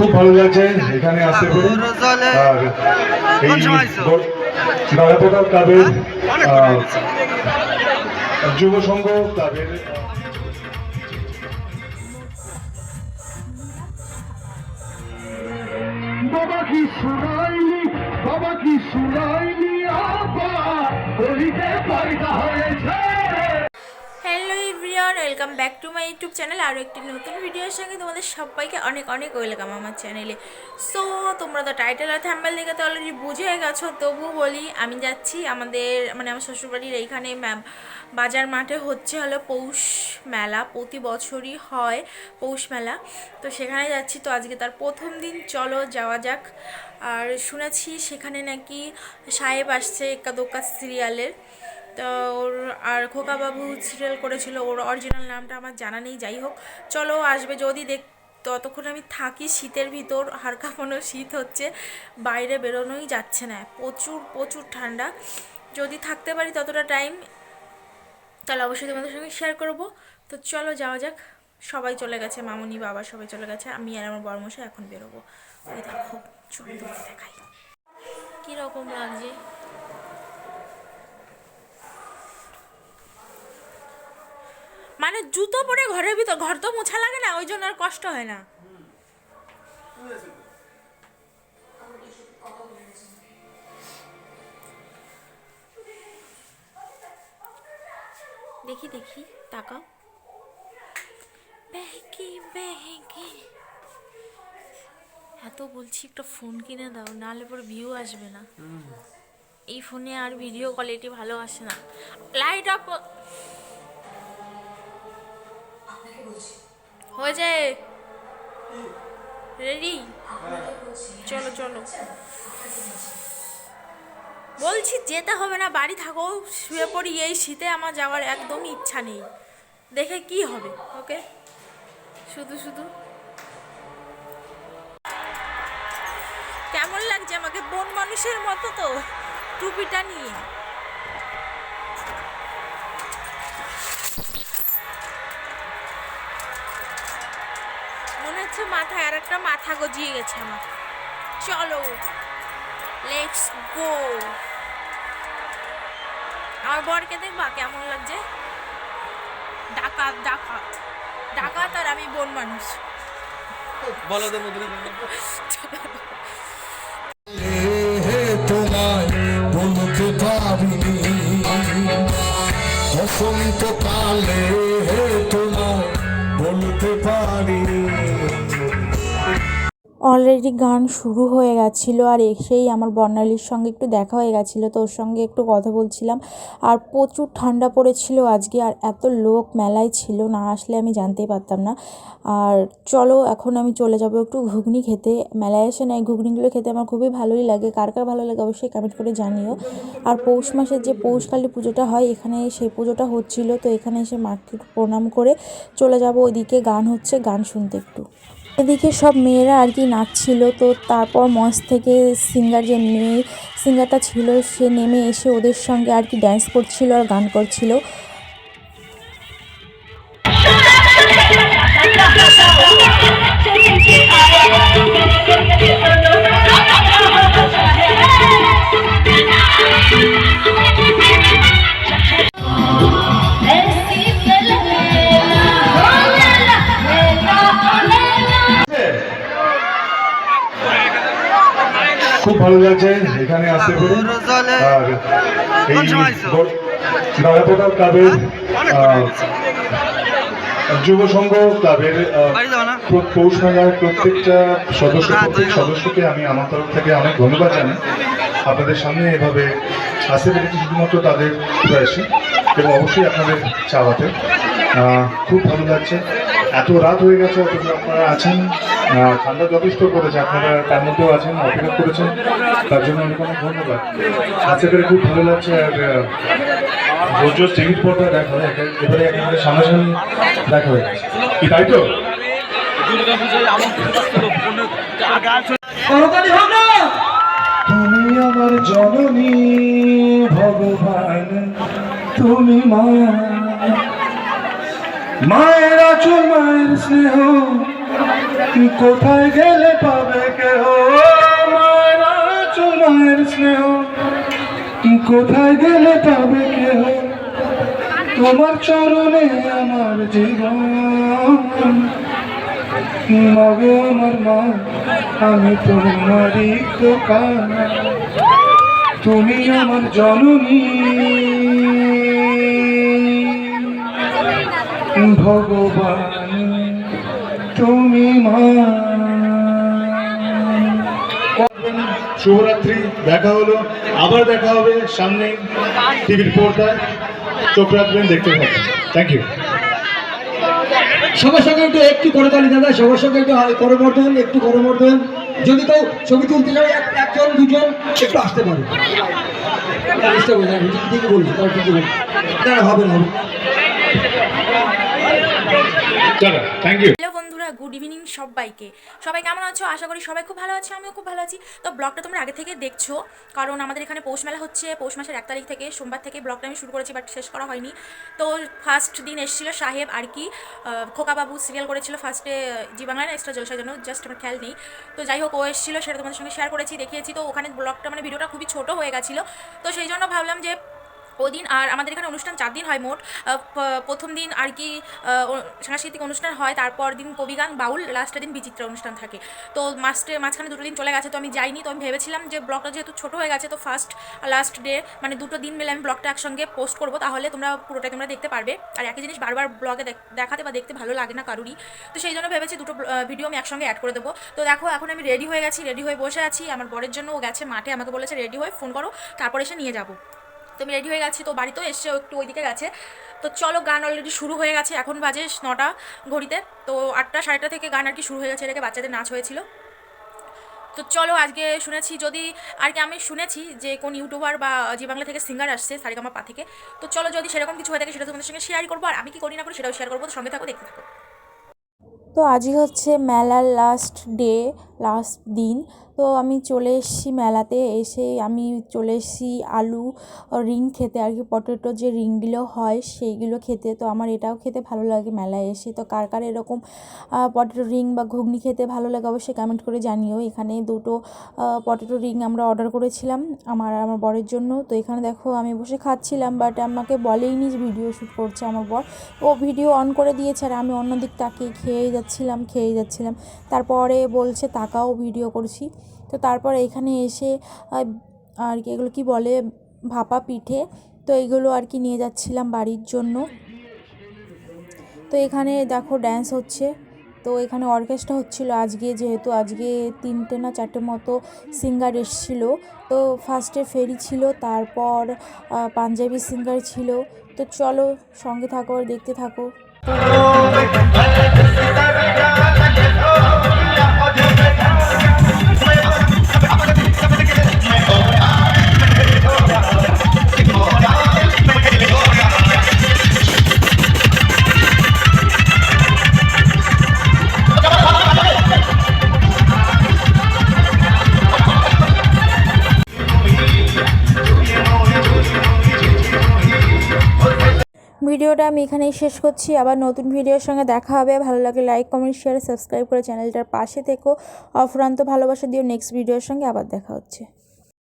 খুব ভালো লাগছে এখানে আসতে পেরে। আর এই দাঁড়াপোতা ক্লাবের যুব সংঘ ক্লাবের বাবা কি শুনাইলি? বাবা কি শুনাইলি? আবার গলিতে পয়দা হয়েছে। Everyone, welcome back to my YouTube channel. আরও একটি নতুন ভিডিওর সঙ্গে তোমাদের সবাইকে অনেক অনেক ওয়েলকাম আমার চ্যানেলে। সো তোমরা তো টাইটেল আর থ্যাম্বেল দেখে তো অলরেডি বুঝে গেছো তবু বলি, আমি যাচ্ছি আমাদের মানে আমার শ্বশুরবাড়ির এইখানে বাজার মাঠে হচ্ছে হলো পৌষ মেলা, প্রতি বছরই হয় পৌষ মেলা। তো সেখানে যাচ্ছি, তো আজকে তার প্রথম দিন, চলো যাওয়া যাক। আর শুনেছি সেখানে নাকি সাহেব আসছে এক্কা দোক্কা সিরিয়ালের তো ওর আর খোকাবাবু সিরিয়াল করেছিল, ওর অরিজিনাল নামটা আমার জানা নেই, যাই হোক। চলো, আসবে যদি দেখ, ততক্ষণ আমি থাকি শীতের ভিতর হাড় কাঁপানো শীত হচ্ছে, বাইরে বেরোনোই যাচ্ছে না। প্রচুর প্রচুর ঠান্ডা। যদি থাকতে পারি ততটা টাইম তাহলে অবশ্যই তোমাদের সঙ্গে শেয়ার করব। তো চলো, যাওয়া যাক। সবাই চলে গেছে, মামুনি, বাবা সবাই চলে গেছে, আমি আর আমার বড়মশাই এখন বেরোবো। দেখো, চলো দেখাই। কীরকম লাগছে? মানে জুতো পরে ঘরের ভিতর ঘর তো মোছা লাগে না ওই জন্য আর কষ্ট হয় না। দেখি দেখি তাকাও। ব্যাংকি ব্যাংকি এত বলছি একটা ফোন কিনে দাও নাহলে পরে ভিউ আসবে না। এই ফোনে আর ভিডিও কোয়ালিটি ভালো আসে না। লাইট অফ হয়েছে রেডি চলো চলো। বলছি যেতে হবে না, বাড়ি থাকো, শুয়ে পড়ি। এই শীতে আমার যাওয়ার একদমই ইচ্ছা নেই। দেখে কি হবে, ওকে? শুধু শুধু। কেমন লাগছে আমাকে? বন মানুষের মতো তো, টুপিটা নিয়ে। হচ্ছে মাথায় আর একটা মাথা গজিয়ে গেছে আমার। চলো লেটস গো আমার বরকে দেখবা কেমন লাগছে? ডাকাত ডাকাত। ডাকাত আর আমি বন মানুষ। মধ্যে হে তোমায় বলতে পারিনি বসন্ত কালে হে তোমায় বলতে পারিনি অলরেডি গান শুরু হয়ে গেছিল আর এসেই আমার বর্ণালীর সঙ্গে একটু দেখা হয়ে গেছিল তো ওর সঙ্গে একটু কথা বলছিলাম। আর প্রচুর ঠান্ডা পড়েছিল আজকে আর এত লোক মেলায় ছিল, না আসলে আমি জানতেই পারতাম না। আর চলো এখন আমি চলে যাব একটু ঘুগনি খেতে। মেলায় এসে না এই ঘুগনিগুলো খেতে আমার খুবই ভালোই লাগে, কার কার ভালো লাগে অবশ্যই কমেন্ট করে জানিও। আর পৌষ মাসের যে পৌষকালী পুজোটা হয়, এখানে সেই পুজোটা হচ্ছিল, তো এখানে এসে মাকে প্রণাম করে চলে যাব, ওইদিকে গান হচ্ছে, গান শুনতে একটু। এদিকে সব মেয়েরা আর কি নাচছিল। তো তারপর মঞ্চ থেকে সিঙ্গার যে মেয়ে সিঙ্গারটা ছিল, সে নেমে এসে ওদের সঙ্গে আর কি ড্যান্স করছিল আর গান করছিল। খুব ভালো লাগছে এখানে আসতে পেরে। আর এই ক্লাবের যুব সংঘ ক্লাবের পৌষ মেলার প্রত্যেকটা সদস্য প্রত্যেক সদস্যকে আমি আমার তরফ থেকে অনেক ধন্যবাদ জানাই। আপনাদের সামনে এভাবে আসতে পেরেছি শুধুমাত্র তাদের প্রয়াসে এবং অবশ্যই আপনাদের চাওয়াতে খুব ভালো লাগছে। এত রাত হয়ে গেছে আপনারা আছেন ঠান্ডা যথেষ্ট করেছে আপনারা তার মধ্যেও আছেন অপেক্ষা করেছেন তার জন্য অনেক অনেক ধন্যবাদ। আসতে পেরে খুব ভালো লাগছে আর রোজ রোজ টিভির পর্দা দেখা হয় এবারে একেবারে সামনাসামনি দেখা হয়ে গেছে। কি তাই তো? তুমি আমার জননী ভগবান তুমি মা মায়ের আচল মায়ের স্নেহ, কোথায় গেলে পাবে কেহ? মায়েরা চুমায়ের স্নেহ, কোথায় গেলে পাবে কেহ? তোমার চরণে আমার জীবন মগে আমার মা, আমি তোমারই দোকান। তুমি আমার জননী। ভগবান তুমি শুভরাত্রি দেখা হলো। আবার দেখা হবে সামনে টিভির পর্দায়। চোখ রাখবেন দেখতে থাকবেন থ্যাংক ইউ সবার সঙ্গে একটু একটু করে তালি দাদা সবার সঙ্গে একটু করমর্দন একটু করমর্দন। যদি কেউ ছবি তুলতে এক- একজন দুজন একটু আসতে পারে। ঠিকই বলছি তার ঠিকই বলছি। হবে না হবে হ্যালো বন্ধুরা গুড ইভিনিং সবাইকে। সবাই কেমন আছো? আশা করি সবাই খুব ভালো আছে, আমিও খুব ভালো আছি। তো ব্লগটা তোমরা আগে থেকে দেখছ, কারণ আমাদের এখানে পৌষ মেলা হচ্ছে। পৌষ মাসের এক তারিখ থেকে, সোমবার থেকে ব্লগটা আমি শুরু করেছি বাট শেষ করা হয়নি। তো ফার্স্ট দিন এসেছিল সাহেব আর কি খোকাবাবু সিরিয়াল করেছিল ফার্স্টে জি এক্সট্রা জলসার জন্য জাস্ট আমার খেয়াল নেই। তো যাই হোক, ও এসেছিল, সেটা তোমাদের সঙ্গে শেয়ার করেছি, দেখিয়েছি। তো ওখানে ব্লগটা মানে ভিডিওটা খুবই ছোট হয়ে গেছিল। তো সেই জন্য ভাবলাম যে ওদিন আর আমাদের এখানে অনুষ্ঠান চার দিন হয় মোট। প্রথম দিন আর কি সাংস্কৃতিক অনুষ্ঠান হয়, তারপর দিন কবিগান বাউল লাস্টের দিন বিচিত্র অনুষ্ঠান থাকে। তো মাস্টে, মাঝখানে দুটো দিন চলে গেছে, তো আমি যাইনি, তো আমি ভেবেছিলাম যে ব্লগটা যেহেতু ছোটো হয়ে গেছে, তো ফার্স্ট লাস্ট ডে মানে দুটো দিন মিলে আমি ব্লগটা একসঙ্গে পোস্ট করব, তাহলে তোমরা পুরোটাই তোমরা দেখতে পারবে। আর একই জিনিস বারবার ব্লগে দেখাতে বা দেখতে ভালো লাগে না কারুরই। তো সেই জন্য ভেবেছি দুটো ভিডিও আমি একসঙ্গে অ্যাড করে দেবো। তো দেখো, এখন আমি রেডি হয়ে গেছি রেডি হয়ে বসে আছি, আমার বরের জন্য ও গেছে মাঠে, আমাকে বলেছে রেডি হয়ে ফোন করো, তারপর এসে নিয়ে যাব। তো আমি রেডি হয়ে গেছি, তো বাড়িতেও এসছে একটু ওইদিকে গেছে। তো চলো, গান অলরেডি শুরু হয়ে গেছে, এখন বাজে নটা ঘড়িতে। তো আটটা সাড়েটা থেকে গান আর কি শুরু হয়ে গেছে, এটাকে বাচ্চাদের নাচ হয়েছিল। তো চলো, আজকে শুনেছি, যদি আর কি আমি শুনেছি যে কোন ইউটিউবার বা জি বাংলা থেকে সিঙ্গার আসছে, সারিগামা পা থেকে, তো চলো যদি সেরকম কিছু হয়ে থাকে, সেটা তোমাদের সঙ্গে শেয়ার করব। আর আমি কি করি না করি, সেটাও শেয়ার করব, তো সঙ্গে থাকো, দেখতে থাকো। তো আজই হচ্ছে মেলার লাস্ট ডে লাস্ট দিন। তো আমি চলে এসেছি মেলাতে। এসে আমি চলে এসেছি আলু রিং খেতে। আর কি পটেটো যে রিংগুলো হয় সেইগুলো খেতে। তো আমার এটাও খেতে ভালো লাগে মেলায় এসে। তো কার কার এরকম পটেটো রিং বা ঘুগনি খেতে ভালো লাগে অবশ্যই কমেন্ট করে জানিও। এখানে দুটো পটেটো রিং আমরা অর্ডার করেছিলাম আমার আমার বরের জন্য। তো এখানে দেখো আমি বসে খাচ্ছিলাম বাট আমাকে বলেইনি ভিডিও শ্যুট করছে আমার বর। ও ভিডিও অন করে দিয়েছে আর আমি অন্য দিক তাকিয়ে খেয়েই যাচ্ছিলাম, খেয়ে যাচ্ছিলাম। তারপরে বলছে তাকাও ভিডিও করছি। তো তারপর এখানে এসে আর কি এগুলো কি বলে, ভাপা পিঠে, তো এগুলো আর কি নিয়ে যাচ্ছিলাম বাড়ির জন্য। তো এখানে দেখো ড্যান্স হচ্ছে। তো এখানে অর্কেস্ট্রা হচ্ছিল আজকে, যেহেতু আজকে তিনটে না চারটে মতো সিঙ্গার এসেছিল। তো ফার্স্টে ফেরি ছিল, তারপর পাঞ্জাবি সিঙ্গার ছিল। তো চলো সঙ্গে থাকো আর দেখতে থাকো। ভিডিওটা আমি এখানেই শেষ করছি। আবার নতুন ভিডিওর সঙ্গে দেখা হবে। ভালো লাগে লাইক, কমেন্ট শেয়ার সাবস্ক্রাইব করে চ্যানেলটার পাশে থেকো। অফুরান্ত ভালোবাসা দিও। নেক্সট ভিডিওর সঙ্গে আবার দেখা হচ্ছে।